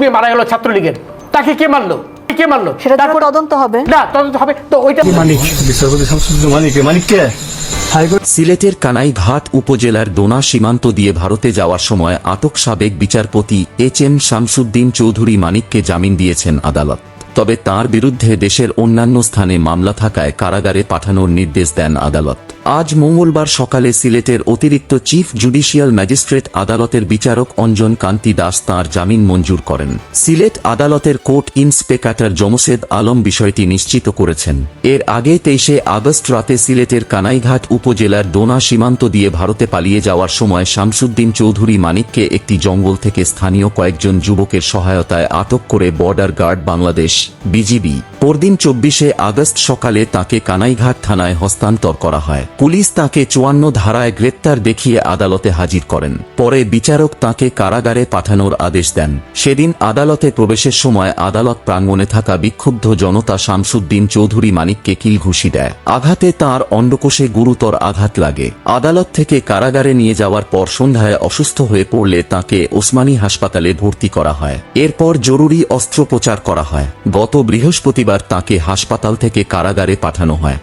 মেয়ে মারা গেল ছাত্রলীগের। তাকে কে মারলো? কে মারলো? সেটা তারপর তদন্ত হবে। না তদন্ত হবে। তো ওইটা মানিক বিচারপতি শামসুজ্জামান মানিক মানিককে হাইকোর্ট সিলেটের কানাইঘাট উপজেলার দোনা সীমান্ত দিয়ে ভারতে যাওয়ার সময় আটক সাবেক বিচারপতি এইচ এম শামসুদ্দিন চৌধুরী মানিককে জামিন দিয়েছেন আদালত। তবে তার বিরুদ্ধে দেশের অন্যান্য স্থানে মামলা থাকায় কারাগারে পাঠানোর নির্দেশ দেন আদালত। আজ মঙ্গলবার সকালে সিলেটের অতিরিক্ত চিফ জুডিশিয়াল ম্যাজিস্ট্রেট আদালতের বিচারক অঞ্জন কান্তি দাস তাঁর জামিন মঞ্জুর করেন। সিলেট আদালতের কোর্ট ইন্সপেক্টর জমশেদ আলম বিষয়টি নিশ্চিত করেছেন। এর আগে তেইশে আগস্ট রাতে সিলেটের কানাইঘাট উপজেলার ডোনা সীমান্ত দিয়ে ভারতে পালিয়ে যাওয়ার সময় শামসুদ্দিন চৌধুরী মানিককে একটি জঙ্গল থেকে স্থানীয় কয়েকজন যুবকের সহায়তায় আটক করে বর্ডার গার্ড বাংলাদেশ, বিজিবি। পরদিন চব্বিশে আগস্ট সকালে তাকে কানাইঘাট থানায় হস্তান্তর করা হয়। পুলিশ তাকে চুয়ান্ন ধারায় গ্রেপ্তার দেখিয়ে আদালতে হাজির করেন। পরে বিচারক তাকে কারাগারে পাঠানোর আদেশ দেন। সেদিন আদালতে প্রবেশের সময় আদালত প্রাঙ্গণে থাকা বিক্ষুব্ধ জনতা শামসুদ্দিন চৌধুরী মানিককে কিল ঘুষি দেয়। আঘাতে তার অন্ডকোষে গুরুতর আঘাত লাগে। আদালত থেকে কারাগারে নিয়ে যাওয়ার পর সন্ধ্যায় অসুস্থ হয়ে পড়লে তাকে ওসমানী হাসপাতালে ভর্তি করা হয়। এরপর জরুরি অস্ত্রোপচার করা হয়। গত বৃহস্পতিবার তাকে হাসপাতাল থেকে কারাগারে পাঠানো হয়।